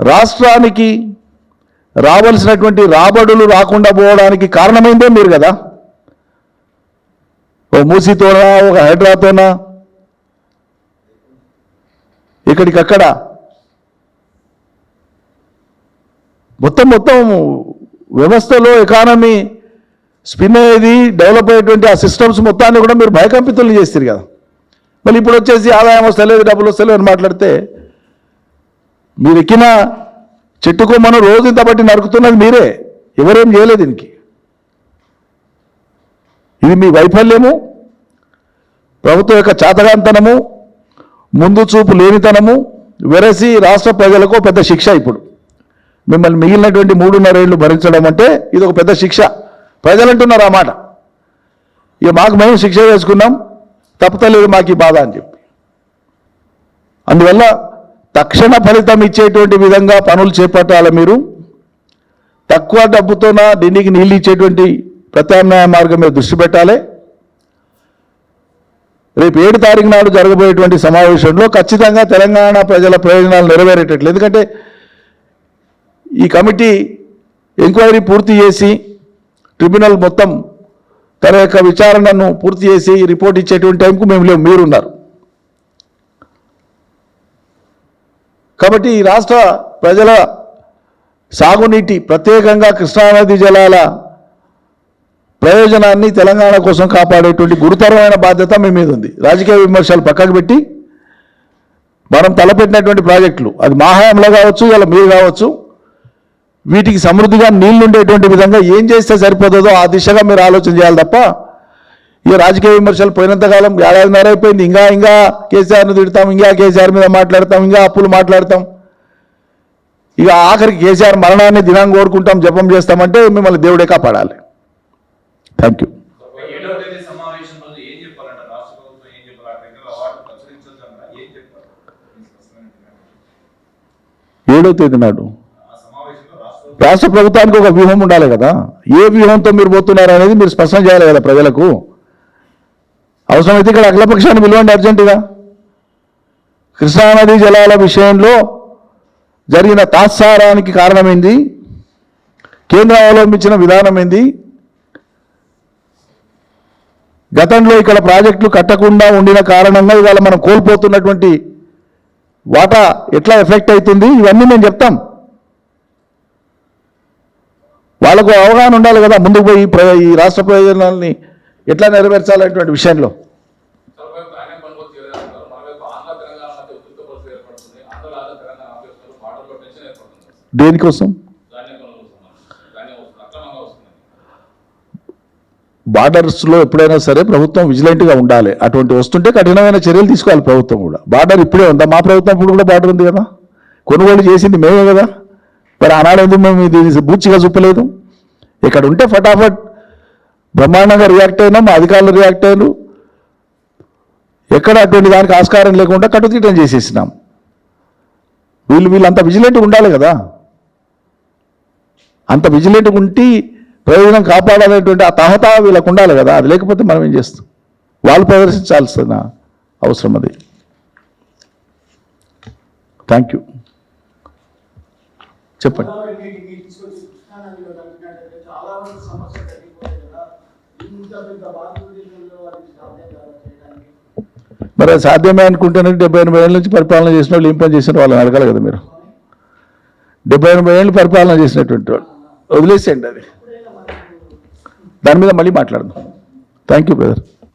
రాష్ట్రానికి రావలసినటువంటి రాబడులు రాకుండా పోవడానికి కారణమైందే మీరు కదా? ఓ మూసీతోనా ఒక హైడ్రాతోనా? ఇక్కడికక్కడ? మొత్తం మొత్తం వ్యవస్థలో ఎకానమీ స్పిన్ అయ్యేది డెవలప్ అయ్యేటువంటి ఆ సిస్టమ్స్ మొత్తాన్ని కూడా మీరు భయకంపితులు చేస్తారు కదా? మళ్ళీ ఇప్పుడు వచ్చేసి ఆదాయం వస్తలేదు డబ్బులు వస్తలేదు అని మాట్లాడితే మీరు ఎక్కిన చెట్టుకు మనం రోజు ఇంత బట్టి నరుకుతున్నది మీరే. ఎవరేం చేయలేదు దీనికి. ఇది మీ వైఫల్యము ప్రభుత్వం యొక్క చాతగాంతనము ముందు చూపు లేనితనము వెరసి రాష్ట్ర ప్రజలకు పెద్ద శిక్ష ఇప్పుడు. మిమ్మల్ని మిగిలినటువంటి మూడున్నరేళ్ళు భరించడం అంటే ఇది ఒక పెద్ద శిక్ష. ప్రజలంటున్నారు ఆ మాట. ఇక మాకు మేము శిక్ష వేసుకున్నాం తప్పతలేదు మాకు ఈ బాధ అని చెప్పి. అందువల్ల తక్షణ ఫలితం ఇచ్చేటువంటి విధంగా పనులు చేపట్టాలి మీరు. తక్కువ డబ్బుతోన దీనికి నీళ్ళు ఇచ్చేటువంటి ప్రత్యామ్నాయ మార్గం మీద దృష్టి పెట్టాలి. రేపు ఏడు తారీఖు నాడు జరగబోయేటువంటి సమావేశంలో ఖచ్చితంగా తెలంగాణ ప్రజల ప్రయోజనాలు నెరవేరేటట్లు. ఎందుకంటే ఈ కమిటీ ఎంక్వైరీ పూర్తి చేసి ట్రిబ్యునల్ మొత్తం తన యొక్క విచారణను పూర్తి చేసి రిపోర్ట్ ఇచ్చేటువంటి టైంకు మేము లేవు మీరున్నారు. కాబట్టి ఈ రాష్ట్ర ప్రజల సాగునీటి ప్రత్యేకంగా కృష్ణానది జలాల ప్రయోజనాన్ని తెలంగాణ కోసం కాపాడేటువంటి గురుతరమైన బాధ్యత మీ మీద ఉంది. రాజకీయ విమర్శలు పక్కకు పెట్టి మనం తలపెట్టినటువంటి ప్రాజెక్టులు అది మా హయాంలో కావచ్చు ఇలా మీరు కావచ్చు వీటికి సమృద్ధిగా నీళ్ళు ఉండేటువంటి విధంగా ఏం చేస్తే సరిపోతుందో ఆ దిశగా మీరు ఆలోచన చేయాలి తప్ప ఈ రాజకీయ విమర్శలు పోయినంతకాలం ఏడాదిన్నర అయిపోయింది ఇంకా ఇంకా కేసీఆర్ను తిడతాం ఇంకా కేసీఆర్ మీద మాట్లాడతాం ఇంకా అప్పులు మాట్లాడతాం. ఇక ఆఖరికి కేసీఆర్ మరణాన్ని దినాన్ని కోరుకుంటాం జపం చేస్తామంటే మిమ్మల్ని దేవుడే కాపాడాలి. Thank you. ఏడో తేదీ నాడు. రాష్ట్ర ప్రభుత్వానికి ఒక వ్యూహం ఉండాలి కదా. ఏ వ్యూహంతో మీరు పోతున్నారు అనేది మీరు స్పష్టం చేయాలి కదా ప్రజలకు. అవసరమైతే ఇక్కడ అఖిలపక్షాన్ని పిలవండి అర్జెంటుగా. కృష్ణానదీ జలాల విషయంలో జరిగిన తాత్సారానికి కారణమైంది. కేంద్రం అవలంబించిన విధానం ఏంది గతంలో ఇక్కడ ప్రాజెక్టులు కట్టకుండా ఉండిన కారణంగా ఇవాళ మనం కోల్పోతున్నటువంటి వాటా ఎట్లా ఎఫెక్ట్ అవుతుంది ఇవన్నీ మేము చెప్తాం. వాళ్ళకు అవగాహన ఉండాలి కదా. ముందుకు పోయి ప్ర- ఈ రాష్ట్ర ప్రయోజనాలని ఎట్లా నెరవేర్చాలనేటువంటి విషయంలో? దేనికోసం? బార్డర్స్లో ఎప్పుడైనా సరే ప్రభుత్వం విజిలెంట్గా ఉండాలి. అటువంటి వస్తుంటే కఠినమైన చర్యలు తీసుకోవాలి ప్రభుత్వం కూడా. బార్డర్ ఇప్పుడే ఉందా? మా ప్రభుత్వం ఇప్పుడు కూడా బార్డర్ ఉంది కదా? కొనుగోలు చేసింది మేమే కదా? మరి ఆనాడు ఎందుకు మేము ఇది బూచిగా చూపలేదు? ఇక్కడ ఉంటే ఫటాఫట్ బ్రహ్మాండంగా రియాక్ట్ అయినా మా అధికారులు రియాక్ట్ అయ్యారు ఎక్కడ అటువంటి దానికి ఆస్కారం లేకుండా కట్టుదిట్టం చేసేసినాం. వీళ్ళు వీళ్ళంత విజిలెంట్గా ఉండాలి కదా. అంత విజిలెంట్గా ఉంటే ప్రయోజనం కాపాడాలనేటువంటి ఆ తహత వీళ్ళకు ఉండాలి కదా. అది లేకపోతే మనం ఏం చేస్తాం? వాళ్ళు ప్రదర్శించాల్సిన అవసరం అది. థ్యాంక్ యూ చెప్పండి. మరి సాధ్యమే అనుకుంటేనే డెబ్బై ఎనభై ఏళ్ళ నుంచి పరిపాలన చేసిన వాళ్ళు ఏం పని చేసిన వాళ్ళని అడగాలి కదా మీరు? డెబ్బై ఎనభై ఏళ్ళు పరిపాలన చేసినటువంటి వాళ్ళు. వదిలేసేయండి అది. దాని మీద మళ్ళీ మాట్లాడదాం. Thank you brother